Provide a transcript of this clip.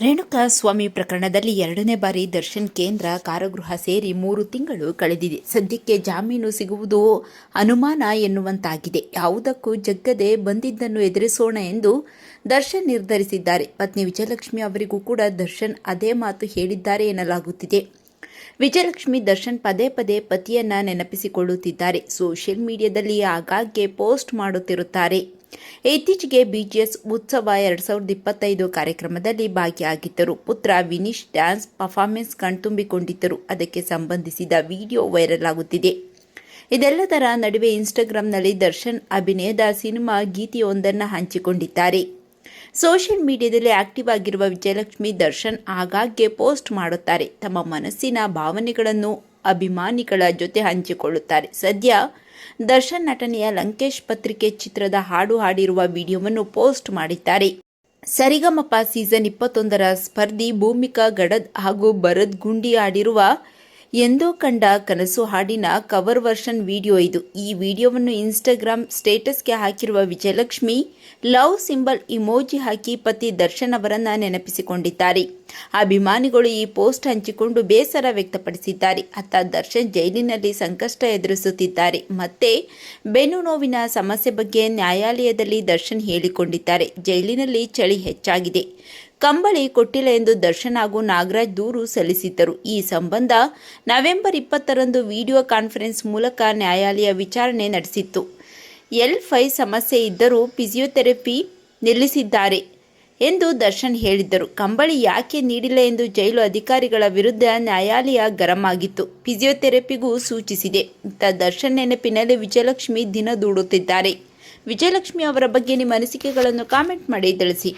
ರೇಣುಕಾ ಸ್ವಾಮಿ ಪ್ರಕರಣದಲ್ಲಿ ಎರಡನೇ ಬಾರಿ ದರ್ಶನ್ ಕೇಂದ್ರ ಕಾರಾಗೃಹ ಸೇರಿ ಮೂರು ತಿಂಗಳು ಕಳೆದಿದೆ. ಸದ್ಯಕ್ಕೆ ಜಾಮೀನು ಸಿಗುವುದು ಅನುಮಾನ ಎನ್ನುವಂತಾಗಿದೆ. ಯಾವುದಕ್ಕೂ ಜಗ್ಗದೆ ಬಂದಿದ್ದನ್ನು ಎದುರಿಸೋಣ ಎಂದು ದರ್ಶನ್ ನಿರ್ಧರಿಸಿದ್ದಾರೆ. ಪತ್ನಿ ವಿಜಯಲಕ್ಷ್ಮಿ ಅವರಿಗೂ ಕೂಡ ದರ್ಶನ್ ಅದೇ ಮಾತು ಹೇಳಿದ್ದಾರೆ ಎನ್ನಲಾಗುತ್ತಿದೆ. ವಿಜಯಲಕ್ಷ್ಮಿ ದರ್ಶನ್ ಪದೇ ಪದೇ ಪತಿಯನ್ನ ನೆನಪಿಸಿಕೊಳ್ಳುತ್ತಿದ್ದಾರೆ. ಸೋಷಿಯಲ್ ಮೀಡಿಯಾದಲ್ಲಿ ಆಗಾಗ್ಗೆ ಪೋಸ್ಟ್ ಮಾಡುತ್ತಿರುತ್ತಾರೆ. ಇತ್ತೀಚೆಗೆ ಬಿಜಿಎಸ್ ಉತ್ಸವ ಎರಡು ಸಾವಿರದ ಇಪ್ಪತ್ತೈದು ಕಾರ್ಯಕ್ರಮದಲ್ಲಿ ಭಾಗಿಯಾಗಿದ್ದರು. ಪುತ್ರ ವಿನೀಶ್ ಡ್ಯಾನ್ಸ್ ಪರ್ಫಾರ್ಮೆನ್ಸ್ ಕಣ್ತುಂಬಿಕೊಂಡಿದ್ದರು. ಅದಕ್ಕೆ ಸಂಬಂಧಿಸಿದ ವಿಡಿಯೋ ವೈರಲ್ ಆಗುತ್ತಿದೆ ಇದೆಲ್ಲದರ ನಡುವೆ ಇನ್ಸ್ಟಾಗ್ರಾಂನಲ್ಲಿ ದರ್ಶನ್ ಅಭಿನಯದ ಸಿನಿಮಾ ಗೀತೆಯೊಂದನ್ನು ಹಂಚಿಕೊಂಡಿದ್ದಾರೆ. ಸೋಷಿಯಲ್ ಮೀಡಿಯಾದಲ್ಲಿ ಆಕ್ಟಿವ್ ಆಗಿರುವ ವಿಜಯಲಕ್ಷ್ಮಿ ದರ್ಶನ್ ಆಗಾಗ್ಗೆ ಪೋಸ್ಟ್ ಮಾಡುತ್ತಾರೆ. ತಮ್ಮ ಮನಸ್ಸಿನ ಭಾವನೆಗಳನ್ನು ಅಭಿಮಾನಿಗಳ ಜೊತೆ ಹಂಚಿಕೊಳ್ಳುತ್ತಾರೆ. ಸದ್ಯ ದರ್ಶನ್ ನಟನೆಯ ಲಂಕೇಶ್ ಪತ್ರಿಕೆ ಚಿತ್ರದ ಹಾಡು ಹಾಡಿರುವ ವಿಡಿಯೋವನ್ನು ಪೋಸ್ಟ್ ಮಾಡಿದ್ದಾರೆ. ಸರಿಗಮಪ ಸೀಸನ್ ಇಪ್ಪತ್ತೊಂದರ ಸ್ಪರ್ಧಿ ಭೂಮಿಕಾ ಗಡದ್ ಹಾಗೂ ಭರತ್ ಗುಂಡಿ ಆಡಿರುವ ಎಂದೋ ಕಂಡ ಕನಸು ಹಾಡಿನ ಕವರ್ ವರ್ಷನ್ ವಿಡಿಯೋ ಇದು. ಈ ವಿಡಿಯೋವನ್ನು ಇನ್ಸ್ಟಾಗ್ರಾಮ್ ಸ್ಟೇಟಸ್ಗೆ ಹಾಕಿರುವ ವಿಜಯಲಕ್ಷ್ಮಿ ಲವ್ ಸಿಂಬಲ್ ಇಮೋಜಿ ಹಾಕಿ ಪತಿ ದರ್ಶನ್ ಅವರನ್ನ ನೆನಪಿಸಿಕೊಂಡಿದ್ದಾರೆ. ಅಭಿಮಾನಿಗಳು ಈ ಪೋಸ್ಟ್ ಹಂಚಿಕೊಂಡು ಬೇಸರ ವ್ಯಕ್ತಪಡಿಸಿದ್ದಾರೆ. ಅತ್ತ ದರ್ಶನ್ ಜೈಲಿನಲ್ಲಿ ಸಂಕಷ್ಟ ಎದುರಿಸುತ್ತಿದ್ದಾರೆ. ಮತ್ತೆ ಬೆನ್ನು ನೋವಿನ ಸಮಸ್ಯೆ ಬಗ್ಗೆ ನ್ಯಾಯಾಲಯದಲ್ಲಿ ದರ್ಶನ್ ಹೇಳಿಕೊಂಡಿದ್ದಾರೆ. ಜೈಲಿನಲ್ಲಿ ಚಳಿ ಹೆಚ್ಚಾಗಿದೆ. ಕಂಬಳಿ ಕೊಟ್ಟಿಲ್ಲ ಎಂದು ದರ್ಶನ್ ಹಾಗೂ ನಾಗರಾಜ್ ದೂರು ಸಲ್ಲಿಸಿದ್ದರು. ಈ ಸಂಬಂಧ ನವೆಂಬರ್ ಇಪ್ಪತ್ತರಂದು ವಿಡಿಯೋ ಕಾನ್ಫರೆನ್ಸ್ ಮೂಲಕ ನ್ಯಾಯಾಲಯ ವಿಚಾರಣೆ ನಡೆಸಿತ್ತು. ಎಲ್ ಫೈ ಸಮಸ್ಯೆ ಇದ್ದರೂ ಫಿಸಿಯೋಥೆರಪಿ ನಿಲ್ಲಿಸಿದ್ದಾರೆ ಎಂದು ದರ್ಶನ್ ಹೇಳಿದ್ದರು. ಕಂಬಳಿ ಯಾಕೆ ನೀಡಿಲ್ಲ ಎಂದು ಜೈಲು ಅಧಿಕಾರಿಗಳ ವಿರುದ್ಧ ನ್ಯಾಯಾಲಯ ಗರಂ ಆಗಿತ್ತು ಫಿಸಿಯೋಥೆರಪಿಗೂ ಸೂಚಿಸಿದೆ. ಇತ್ತ ದರ್ಶನ್ ನೆನಪಿನಲ್ಲಿ ವಿಜಯಲಕ್ಷ್ಮಿ ದಿನ ದೂಡುತ್ತಿದ್ದಾರೆ. ವಿಜಯಲಕ್ಷ್ಮಿ ಅವರ ಬಗ್ಗೆ ನಿಮ್ಮ ಅನಿಸಿಕೆಗಳನ್ನು ಕಾಮೆಂಟ್ ಮಾಡಿ ತಿಳಿಸಿ.